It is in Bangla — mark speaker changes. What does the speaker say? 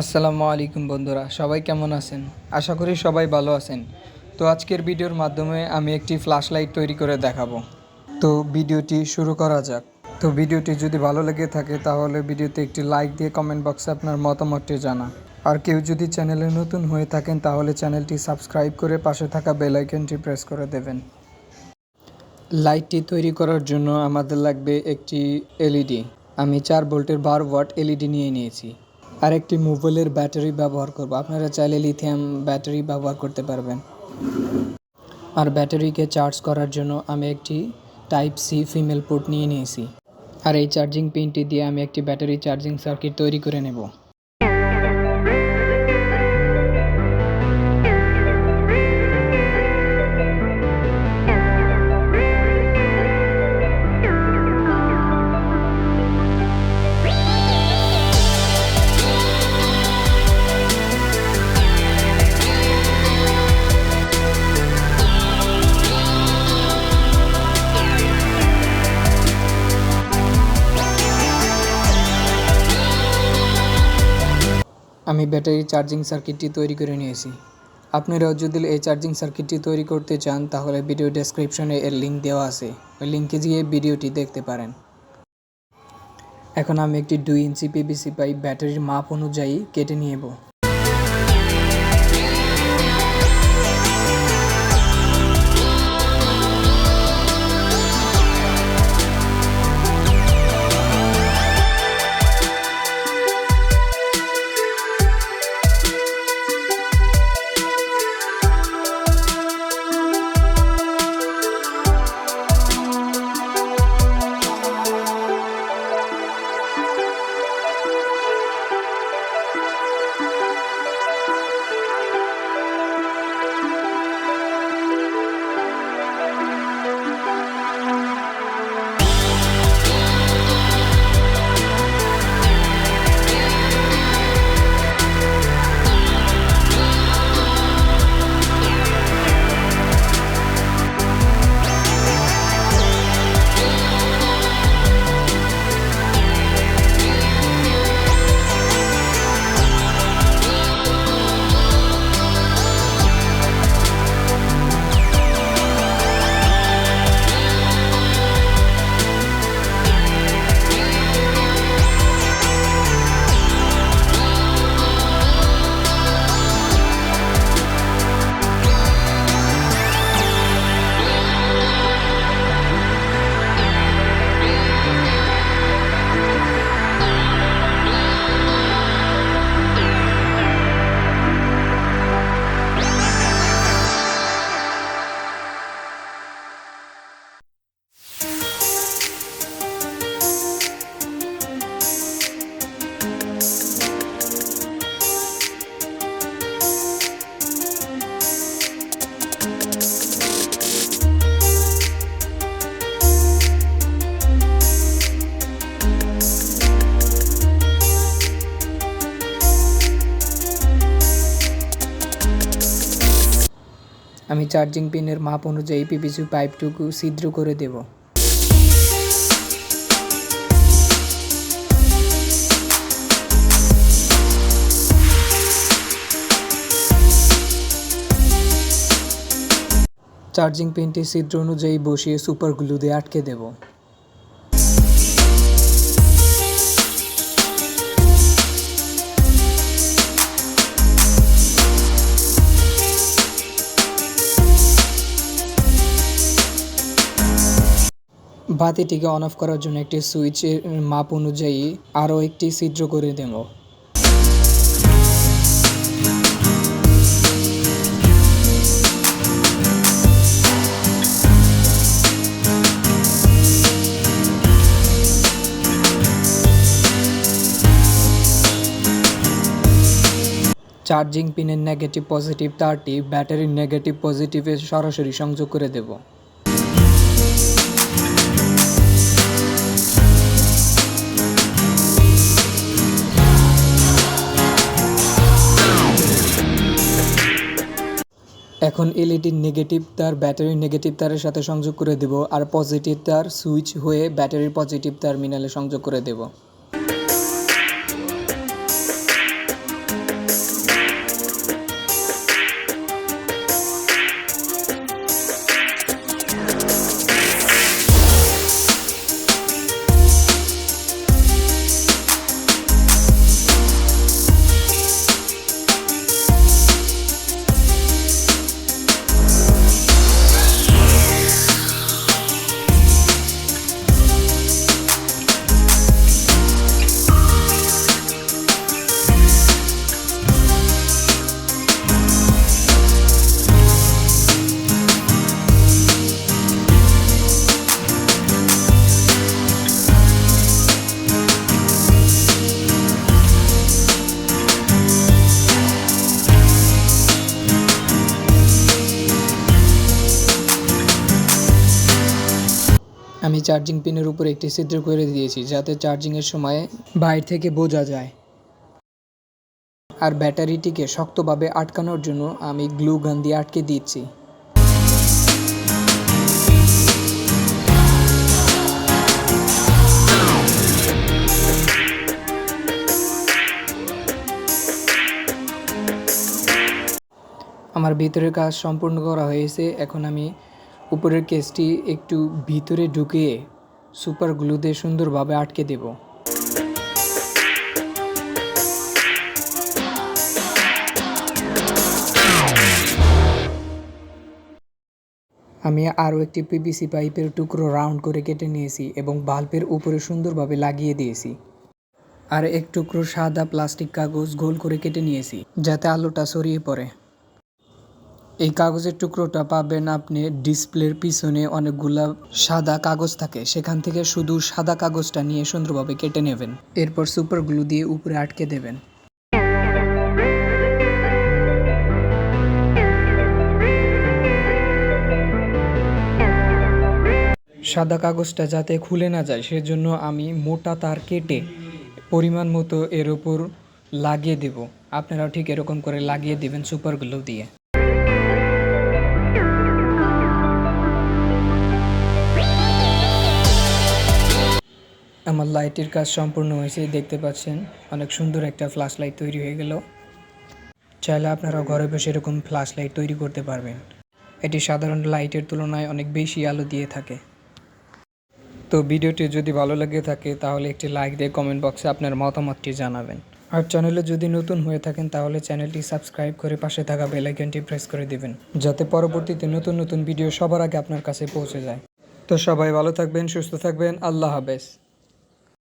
Speaker 1: আসসালামু আলাইকুম বন্ধুরা, সবাই কেমন আছেন? আশা করি সবাই ভালো আছেন। তো আজকের ভিডিওর মাধ্যমে আমি একটি ফ্ল্যাশ লাইট তৈরি করে দেখাবো। তো ভিডিওটি শুরু করা যাক। তো ভিডিওটি যদি ভালো লেগে থাকে তাহলে ভিডিওতে একটি লাইক দিয়ে কমেন্ট বক্সে আপনার মতামতটি জানা আর কেউ যদি চ্যানেলে নতুন হয়ে থাকেন তাহলে চ্যানেলটি সাবস্ক্রাইব করে পাশে থাকা বেল আইকনটি প্রেস করে দেবেন। লাইটটি তৈরি করার জন্য আমাদের লাগবে একটি এলইডি। আমি চার ভোল্টের বারো ওয়াট এলইডি নিয়ে নিয়েছি। আর একটি মোবাইলের ব্যাটারি ব্যবহার করব। আপনারা চাইলে লিথিয়াম ব্যাটারি ব্যবহার করতে পারবেন। আর ব্যাটারিকে চার্জ করার জন্য আমি একটি টাইপ সি ফিমেল পোর্ট নিয়ে নিয়েছি। আর এই চার্জিং পিনটি দিয়ে আমি একটি ব্যাটারি চার্জিং সার্কিট তৈরি করে নেব। আমি ব্যাটারি চার্জিং সার্কিটটি তৈরি করে নিয়েছি। আপনারাও যদি এই চার্জিং সার্কিটটি তৈরি করতে চান, তাহলে ভিডিও ডেসক্রিপশনে এর লিঙ্ক দেওয়া আছে। ওই লিঙ্কে গিয়ে ভিডিওটি দেখতে পারেন। এখন আমি একটি দুই ইঞ্চি পিবিসি পাইপ ব্যাটারির মাপ অনুযায়ী কেটে নিয়েব আমি চার্জিং পিনের মাপ অনুযায়ী পিপিসি পাইপটুকু ছিদ্র করে দেব। চার্জিং পিনটি ছিদ্র অনুযায়ী বসিয়ে সুপার গ্লু দিয়ে আটকে দেব। বাতিটিকে অন অফ করার জন্য একটি সুইচের মাপ অনুযায়ী আরও একটি ছিদ্র করে দেব। চার্জিং পিনের নেগেটিভ পজিটিভ তারটি ব্যাটারির নেগেটিভ পজিটিভে সরাসরি সংযোগ করে দেব। এখন এলইডির নেগেটিভ তার ব্যাটারির নেগেটিভ তারের সাথে সংযোগ করে দেব আর পজিটিভ তার সুইচ হয়ে ব্যাটারির পজিটিভ টার্মিনালে সংযোগ করে দেব। চার্জিং পিনের উপরে একটি ছিদ্র করে দিয়েছি, যাতে চার্জিংয়ের সময় বাইরে থেকে বোঝা যায়। আর ব্যাটারিটিকে শক্তভাবে আটকানোর জন্য আমি গ্লু গান দিয়ে আটকে দিচ্ছি। আমার ভিতরের কাজ সম্পূর্ণ করা হয়েছে, এখন আমি উপরের কেসটি একটু ভিতরে ঢুকিয়ে সুপার গ্লু দিয়ে সুন্দরভাবে আটকে দেব। আমি আরও একটি পিভিসি পাইপের টুকরো রাউন্ড করে কেটে নিয়েছি এবং বাল্বের উপরে সুন্দরভাবে লাগিয়ে দিয়েছি। আর এক টুকরো সাদা প্লাস্টিক কাগজ গোল করে কেটে নিয়েছি, যাতে আলোটা ছড়িয়ে পড়ে। এই কাগজের টুকরোটা পাবেন আপনি ডিসপ্লের পিছনে অনেকগুলা সাদা কাগজ থাকে। সেখান থেকে শুধু সাদা কাগজটা নিয়ে সুন্দরভাবে কেটে নেবেন। এরপর সুপার গ্লু দিয়ে উপরে আটকে দেবেন। সাদা কাগজটা যাতে খুলে না যায়, সেজন্য আমি মোটা তার কেটে পরিমাণ মতো এর উপর লাগিয়ে দেব। আপনারাও ঠিক এরকম করে লাগিয়ে দেবেন সুপার গ্লু দিয়ে। আমার লাইটের কাজ সম্পূর্ণ হয়েছে, দেখতে পাচ্ছেন। অনেক সুন্দর একটা ফ্ল্যাশ লাইট তৈরি হয়ে গেল। চাইলে আপনারা ঘরে বসে এরকম ফ্ল্যাশ লাইট তৈরি করতে পারবেন। এটি সাধারণ লাইটের তুলনায় অনেক বেশি আলো দিয়ে থাকে। তো ভিডিওটি যদি ভালো লেগে থাকে, তাহলে একটি লাইক দিয়ে কমেন্ট বক্সে আপনার মতামতটি জানাবেন। আর চ্যানেলে যদি নতুন হয়ে থাকেন, তাহলে চ্যানেলটি সাবস্ক্রাইব করে পাশে থাকা বেল আইকনটি প্রেস করে দিবেন, যাতে পরবর্তীতে নতুন নতুন ভিডিও সবার আগে আপনার কাছে পৌঁছে যায়। তো সবাই ভালো থাকবেন, সুস্থ থাকবেন, আল্লাহ হাফেজ।